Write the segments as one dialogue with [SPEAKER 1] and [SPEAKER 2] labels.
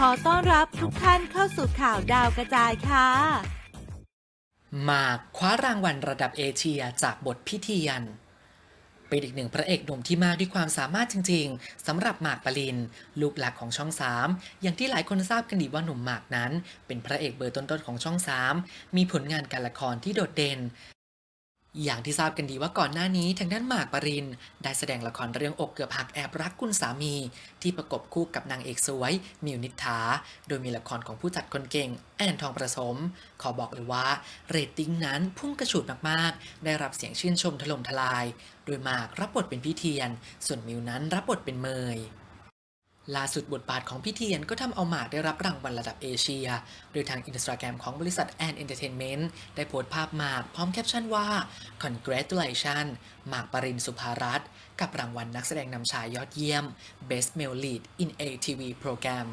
[SPEAKER 1] ขอต้อนรับทุกท่านเข้าสู่ข่าวดาวกระจายค่ะ
[SPEAKER 2] หมากคว้ารางวัลระดับเอเชียจากบทพิเทียนเป็นอีกหนึ่งพระเอกหนุ่มที่มากด้วยความสามารถจริง ๆสำหรับหมากปริน ลูกหลักของช่อง 3 อย่างที่หลายคนทราบกันดีว่าหนุ่มหมากนั้น เป็นพระเอกเบอร์ต้นๆของช่อง 3 มีผลงานการละครที่โดดเด่น อย่างที่ทราบกันดีว่าก่อนหน้านี้ทางด้านหมากปริน ได้แสดงละครเรื่องอกเกือบหักแอบรักคุณสามี ที่ประกบคู่กับนางเอกสวยมิวนิษฐาโดยมีละครของผู้จัดคนเก่ง แอนทองประสม ขอบอกเลยว่า เรตติ้งนั้นพุ่งกระฉูดมากๆ ได้รับเสียงชื่นชมถล่มทลาย โดยหมากรับบทเป็นพี่เทียน ส่วนมิวนั้นรับบทเป็นเมย ล่าสุดบทบาทของพี่เทียนก็ทำเอาหมากได้รับรางวัลระดับเอเชีย โดยทางอินสตาแกรมของบริษัทแอนเอนเตอร์เทนเมนต์ได้โพสต์ภาพหมากพร้อมแคปชั่นว่า congratulation หมากปรินสุภารัตน์กับรางวัลนักแสดงนำชายยอดเยี่ยม Best Male Lead in ATV Program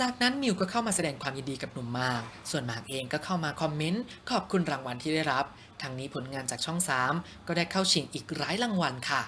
[SPEAKER 2] จากนั้นมิวก็เข้ามาแสดงความยินดีกับหนุ่มมาก ส่วนหมากเองก็เข้ามาคอมเมนต์ขอบคุณรางวัลที่ได้รับทั้งนี้ผลงานจากช่อง 3 ก็ได้เข้าชิงอีกหลายรางวัลค่ะ